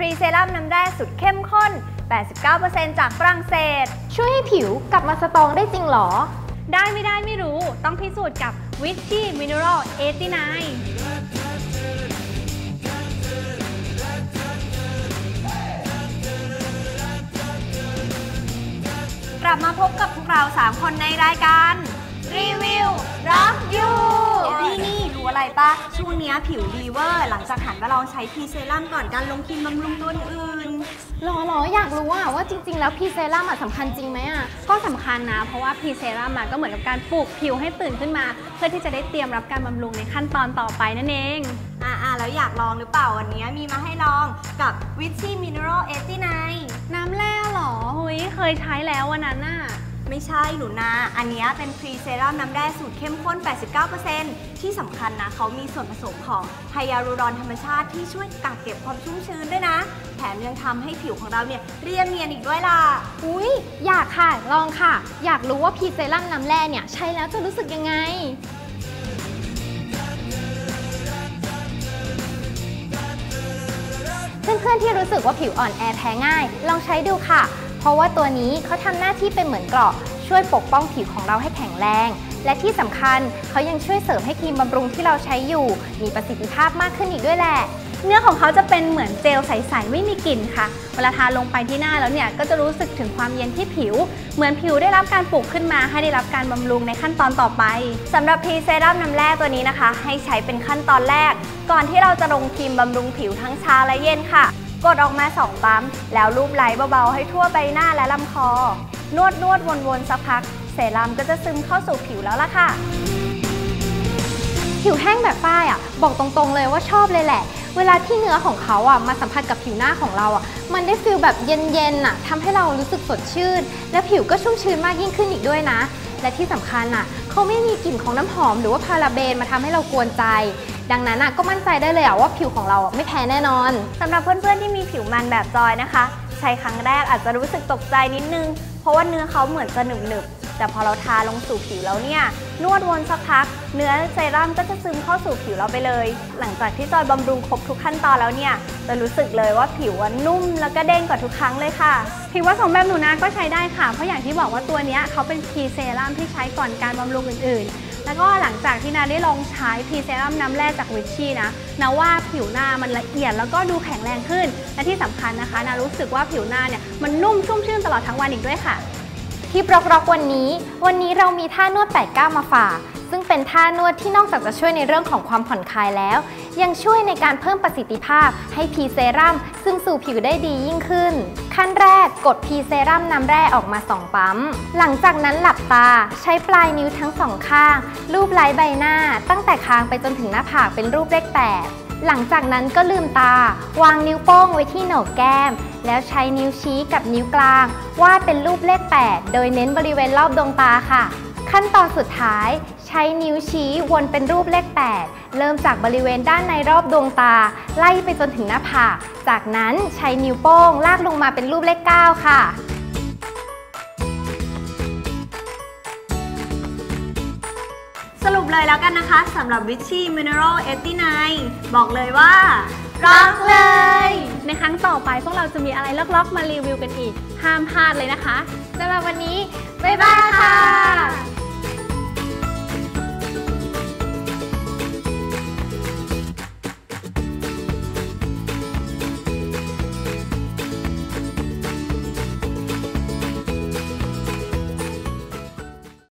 พรีเซรั่มน้ำแร่สุดเข้มข้น 89%จากฝรั่งเศส ช่วยให้ผิวกลับมาสตรองได้จริงเหรอ ได้ไม่ได้ไม่รู้ ต้องพิสูจน์กับ Vichy Mineral 89กลับมาพบกับพวกเรา 3 คนในรายการ รีวิวรักยูนี่นี่รู้อะไรปะช่วงเนี้ยผิวดีเวอร์ หลังจากหันมาลองใช้พรีเซรั่มก่อนการลงครีมบำรุงตัวอื่น หรอหรออยากรู้อะว่าจริง ๆ แล้วพรีเซรั่มอะสำคัญจริงไหมอะก็สำคัญนะ เพราะว่าพรีเซรั่มอะก็เหมือนกับการปลูกผิวให้ตื่นขึ้นมา เพื่อที่จะได้เตรียมรับการบำรุงในขั้นตอนต่อไปนั่นเอง อ่าอ่าแล้วอยากลองหรือเปล่าวันนี้มีมาให้ลองกับ Vichy Mineral 89น้ำแร่เหรอหุยเคยใช้แล้ววันนั้นน่ะ ไม่ใช่หนูนา อันนี้เป็นพรีเซรั่มน้ำแร่สูตรเข้มข้น 89%ที่สำคัญนะเขามีส่วนผสมของไฮยาลูรอนธรรมชาติที่ช่วยกักเก็บความชุ่มชื้นด้วยนะ แถมยังทำให้ผิวของเราเนี่ยเรียบเนียนอีกด้วยล่ะ อุ้ยอยากค่ะ ลองค่ะ อยากรู้ว่าพรีเซรั่มน้ำแร่เนี่ยใช้แล้วจะรู้สึกยังไงเพื่อนๆที่รู้สึกว่าผิวอ่อนแอแพ้ง่าย ลองใช้ดูค่ะ เพราะว่าตัวนี้เขาทำหน้าที่เป็นเหมือนเกราะช่วยปกป้องผิวของเราให้แข็งแรง และที่สำคัญเขายังช่วยเสริมให้ครีมบำรุงที่เราใช้อยู่ มีประสิทธิภาพมากขึ้นอีกด้วยแหละเนื้อของเขาจะเป็นเหมือนเจลใสๆไม่มีกลิ่นค่ะ เวลาทาลงไปที่หน้าแล้วเนี่ยก็จะรู้สึกถึงความเย็นที่ผิว เหมือนผิวได้รับการปลูกขึ้นมา ให้ได้รับการบำรุงในขั้นตอนต่อไปสำหรับพรีเซรั่มน้ำแร่ตัวนี้นะคะ ให้ใช้เป็นขั้นตอนแรก ก่อนที่เราจะลงครีมบำรุงผิวทั้งเช้าและเย็นค่ะ กดออกมา 2 ปั๊ม แล้วลูบไหลเบาๆ ให้ทั่วใบหน้าและลำคอ นวดนวดวนๆ สักพัก เซรั่มก็จะซึมเข้าสู่ผิวแล้วล่ะค่ะ ผิวแห้งแบบฝ้ายอะ บอกตรงๆเลยว่าชอบเลยแหละ เวลาที่เนื้อของเขาอะมาสัมผัสกับผิวหน้าของเราอะ มันได้ฟีลแบบเย็นๆอะทำให้เรารู้สึกสดชื่น และผิวก็ชุ่มชื้นมากยิ่งขึ้นอีกด้วยนะ และที่สำคัญอะเขาไม่มีกลิ่นของน้ำหอม หรือว่าพาราเบนมาทำให้เรากวนใจ ดังนั้นอะก็มั่นใจได้เลยอะว่าผิวของเราอะไม่แพ้แน่นอน สำหรับเพื่อนๆที่มีผิวมันแบบจอยนะคะ ใช้ครั้งแรกอาจจะรู้สึกตกใจนิดนึง เพราะว่าเนื้อเขาเหมือนจะหนึบๆแต่พอเราทาลงสู่ผิวแล้วเนี่ย นวดวนสักพัก เนื้อเซรั่มก็จะซึมเข้าสู่ผิวเราไปเลย หลังจากที่จอยบำรุงครบทุกขั้นตอนแล้วเนี่ย จะรู้สึกเลยว่าผิวอะนุ่มแล้วก็เด้งกว่าทุกครั้งเลยค่ะ ผิวว่าสองแบบหนูนาก็ใช้ได้ค่ะ เพราะอย่างที่บอกว่าตัวเนี้ยเขาเป็นพรีเซรั่มที่ใช้ก่อนการบำรุงอื่นๆ แล้วก็หลังจากที่นาได้ลองใช้พรีเซรั่มน้ำแร่จากวิชชี่นะนาว่าผิวหน้ามันละเอียดแล้วก็ดูแข็งแรงขึ้น และที่สำคัญนะคะ นารู้สึกว่าผิวหน้าเนี่ยมันนุ่มชุ่มชื่นตลอดทั้งวันอีกด้วยค่ะ ที่บล็อกร็อกวันนี้ วันนี้เรามีท่านวด89มาฝาก ซึ่งเป็นท่านวดที่นอกจากจะช่วยในเรื่องของความผ่อนคลายแล้ว ยังช่วยในการเพิ่มประสิทธิภาพให้พีเซรั่มซึ่งสู่ผิวได้ดียิ่งขึ้น ขั้นแรกกดพีเซรั่มน้ำแร่ออกมา 2 ปั๊ม หลังจากนั้นหลับตาใช้ปลายนิ้วทั้งสองข้างรูปไล้ใบหน้า ตั้งแต่คางไปจนถึงหน้าผากเป็นรูปเลข8หลังจากนั้นก็ลืมตา วางนิ้วโป้งไว้ที่โหนกแก้ม แล้วใช้นิ้วชี้กับนิ้วกลาง วาดเป็นรูปเลข 8 โดยเน้นบริเวณรอบดวงตาค่ะ ขั้นตอนสุดท้าย ใช้นิ้วชี้วนเป็นรูปเลข 8 เริ่มจากบริเวณด้านในรอบดวงตา ไล่ไปจนถึงหน้าผากจากนั้นใช้นิ้วโป้งลากลงมาเป็นรูปเลข 9 ค่ะสรุปเลยแล้วกันนะคะสำหรับ Vichy Mineral 89บอกเลยว่ารักเลย ในครั้งต่อไปพวกเราจะมีอะไรล็อกๆ มารีวิวกันอีก ห้ามพลาดเลยนะคะสำหรับวันนี้ บ๊ายบายค่ะ